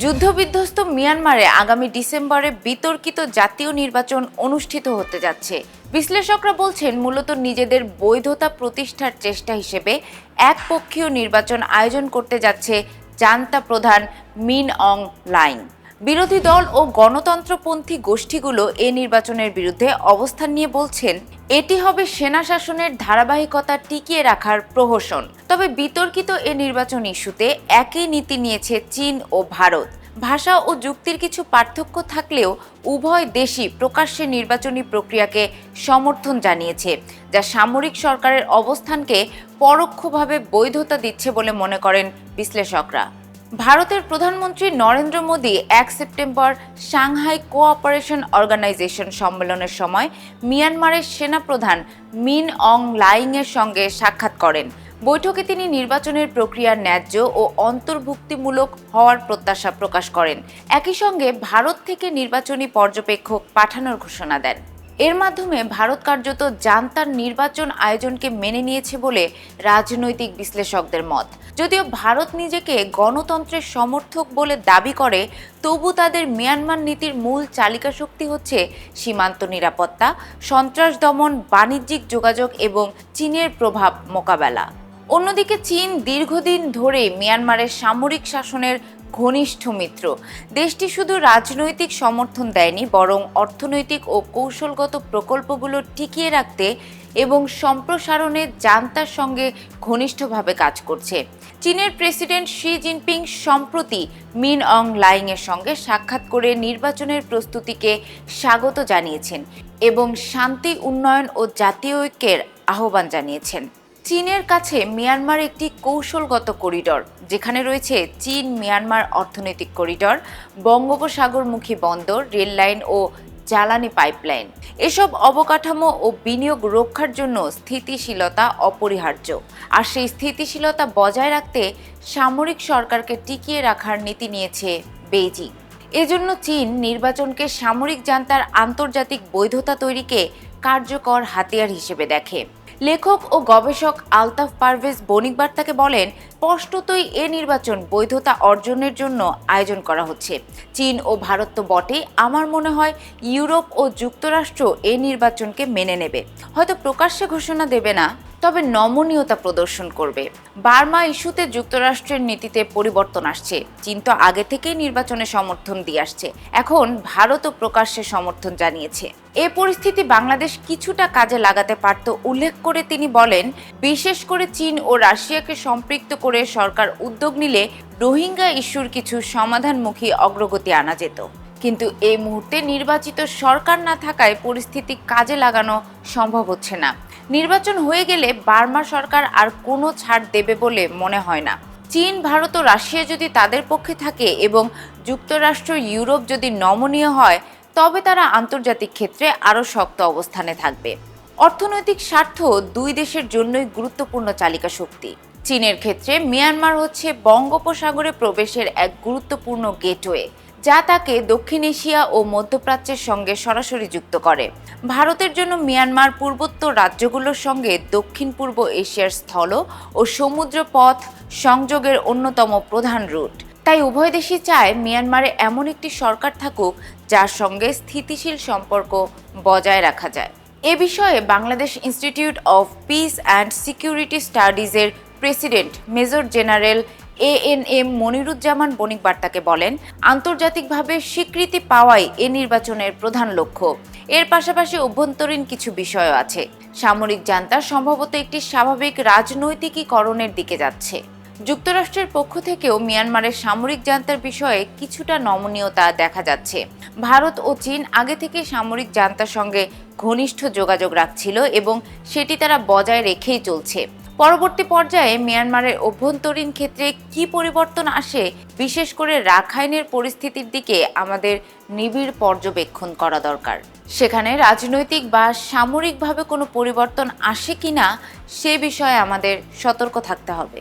যুদ্ধবিধ্বস্ত মিয়ানমারে আগামী ডিসেম্বরে বিতর্কিত জাতীয় নির্বাচন অনুষ্ঠিত হতে যাচ্ছে। বিশ্লেষকরা বলছেন, মূলত নিজেদের বৈধতা প্রতিষ্ঠার চেষ্টা হিসেবে একপক্ষীয় নির্বাচন আয়োজন করতে যাচ্ছে জান্তা প্রধান মিন অং লাইং বিরোধী দল ও গণতন্ত্রপন্থী গোষ্ঠীগুলো এ নির্বাচনের বিরুদ্ধে অবস্থান নিয়ে বলছেন, এটি হবে সেনা শাসনের ধারাবাহিকতা টিকিয়ে রাখার প্রহসন। তবে বিতর্কিত এ নির্বাচন ইস্যুতে একই নীতি নিয়েছে চীন ও ভারত। ভাষা ও যুক্তির কিছু পার্থক্য থাকলেও উভয় দেশই প্রকাশ্যে নির্বাচনী প্রক্রিয়াকে সমর্থন জানিয়েছে, যা সামরিক সরকারের অবস্থানকে পরোক্ষভাবে বৈধতা দিচ্ছে বলে মনে করেন বিশ্লেষকরা। ভারতের প্রধানমন্ত্রী নরেন্দ্র মোদী এক সেপ্টেম্বর সাংহাই কোঅপারেশন অর্গানাইজেশন সম্মেলনের সময় মিয়ানমারের সেনাপ্রধান মিন অং লাইংয়ের সঙ্গে সাক্ষাৎ করেন। বৈঠকে তিনি নির্বাচনের প্রক্রিয়া ন্যায্য ও অন্তর্ভুক্তিমূলক হওয়ার প্রত্যাশা প্রকাশ করেন। একই সঙ্গে ভারত থেকে নির্বাচনী পর্যবেক্ষক পাঠানোর ঘোষণা দেন। এর মাধ্যমে ভারত কার্যত জান্তার নির্বাচন আয়োজনকে মেনে নিয়েছে বলে রাজনৈতিক বিশ্লেষকদের মত। যদিও ভারত নিজেকে গণতন্ত্রের সমর্থক বলে দাবি করে, তবু তাদের মিয়ানমার নীতির মূল চালিকা শক্তি হচ্ছে সীমান্ত নিরাপত্তা, সন্ত্রাস দমন, বাণিজ্যিক যোগাযোগ এবং চীনের প্রভাব মোকাবেলা। অন্যদিকে চীন দীর্ঘদিন ধরে মিয়ানমারের সামরিক শাসনের ঘনিষ্ঠ মিত্র। দেশটি শুধু রাজনৈতিক সমর্থন দেয়নি, বরং অর্থনৈতিক ও কৌশলগত প্রকল্পগুলো টিকিয়ে রাখতে এবং সম্প্রসারণে জান্তার সঙ্গে ঘনিষ্ঠভাবে কাজ করছে। চীনের প্রেসিডেন্ট শি জিনপিং সম্প্রতি মিন অং লাইংয়ের সঙ্গে সাক্ষাৎ করে নির্বাচনের প্রস্তুতিকে স্বাগত জানিয়েছেন এবং শান্তি, উন্নয়ন ও জাতীয় ঐক্যের আহ্বান জানিয়েছেন। চীনের কাছে মিয়ানমার একটি কৌশলগত করিডর, যেখানে রয়েছে চীন মিয়ানমার অর্থনৈতিক করিডর, বঙ্গোপসাগরমুখী বন্দর রেল লাইন ও জ্বালানি পাইপলাইন। এসব অবকাঠামো ও বিনিয়োগ রক্ষার জন্য স্থিতিশীলতা অপরিহার্য। আর সেই স্থিতিশীলতা বজায় রাখতে সামরিক সরকারকে টিকিয়ে রাখার নীতি নিয়েছে বেইজিং। এজন্য চীন নির্বাচনকে সামরিক জান্তার আন্তর্জাতিক বৈধতা তৈরিকে কার্যকর হাতিয়ার হিসেবে দেখে। লেখক ও গবেষক আলতাফ পারভেজ বণিক বার্তাকে বলেন, স্পষ্টতই এ নির্বাচন বৈধতা অর্জনের জন্য আয়োজন করা হচ্ছে। চীন ও ভারত তো বটে আমার মনে হয় ইউরোপ ও যুক্তরাষ্ট্র এ নির্বাচনকে মেনে নেবে। হয়তো প্রকাশ্যে ঘোষণা দেবে না। তবে নমনীয়তা প্রদর্শন করবে। বার্মা ইস্যুতে যুক্তরাষ্ট্রের নীতিতে পরিবর্তন আসছে। চীন তো আগে থেকেই নির্বাচনে সমর্থন দিয়ে আসছে। এখন ভারতও প্রকাশ্যে সমর্থন জানিয়েছে। এ পরিস্থিতি বাংলাদেশ কিছুটা কাজে লাগাতে পারত উল্লেখ করে তিনি বলেন, বিশেষ করে চীন ও রাশিয়াকে সম্পৃক্ত করে সরকার উদ্যোগ নিলে রোহিঙ্গা ইস্যুর কিছু সমাধানমুখী অগ্রগতি আনা যেত। কিন্তু এই মুহূর্তে নির্বাচিত সরকার না থাকায় পরিস্থিতি কাজে লাগানো সম্ভব হচ্ছে না। নির্বাচন হয়ে গেলে বার্মা সরকার আর কোনো ছাড় দেবে বলে মনে হয় না। চীন, ভারত ও রাশিয়া যদি তাদের পক্ষে থাকে এবং যুক্তরাষ্ট্র, ইউরোপ যদি নমনীয় হয়, তবে তারা আন্তর্জাতিক ক্ষেত্রে আরও শক্ত অবস্থানে থাকবে। অর্থনৈতিক স্বার্থ দুই দেশের জন্যই গুরুত্বপূর্ণ চালিকা শক্তি। চীনের ক্ষেত্রে মিয়ানমার হচ্ছে বঙ্গোপসাগরে প্রবেশের এক গুরুত্বপূর্ণ গেটওয়ে। যা তাকে দক্ষিণ এশিয়া ও মধ্যপ্রাচ্যের সঙ্গে সরাসরি যুক্ত করে। ভারতের জন্য মিয়ানমার পূর্বোত্তর রাজ্যগুলোর সঙ্গে দক্ষিণ পূর্ব এশিয়ার স্থল ও সমুদ্র পথ সংযোগের অন্যতম প্রধান রুট। তাই উভয় দেশই চায় মিয়ানমারে এমন একটি সরকার থাকুক, যার সঙ্গে স্থিতিশীল সম্পর্ক বজায় রাখা যায়। এ বিষয়ে Bangladesh institute of peace and security স্টাডিজের president major general A N M Moniruzzaman Bonik বার্তাকে বলেন, আন্তর্জাতিকভাবে স্বীকৃতি পাওয়াই এ নির্বাচনের প্রধান লক্ষ্য। এর পাশাপাশি অভ্যন্তরীণ কিছু বিষয়ও আছে। সামরিক জান্তা সম্ভবত একটি স্বাভাবিক রাজনৈতিকীকরণের দিকে যাচ্ছে। যুক্তরাষ্ট্রের পক্ষ থেকেও মিয়ানমারের সামরিক জান্তার বিষয়ে কিছুটা নমনীয়তা দেখা যাচ্ছে। ভারত ও চীন আগে থেকে সামরিক জান্তার সঙ্গে ঘনিষ্ঠ যোগাযোগ রাখছিল এবং সেটি তারা বজায় রেখেই চলছে। পরবর্তী পর্যায়ে মিয়ানমারের অভ্যন্তরীণ ক্ষেত্রে কি পরিবর্তন আসে, বিশেষ করে রাখাইনের পরিস্থিতির দিকে আমাদের নিবিড় পর্যবেক্ষণ করা দরকার। সেখানে রাজনৈতিক বা সামরিকভাবে কোনো পরিবর্তন আসে কিনা, সে বিষয়ে আমাদের সতর্ক থাকতে হবে।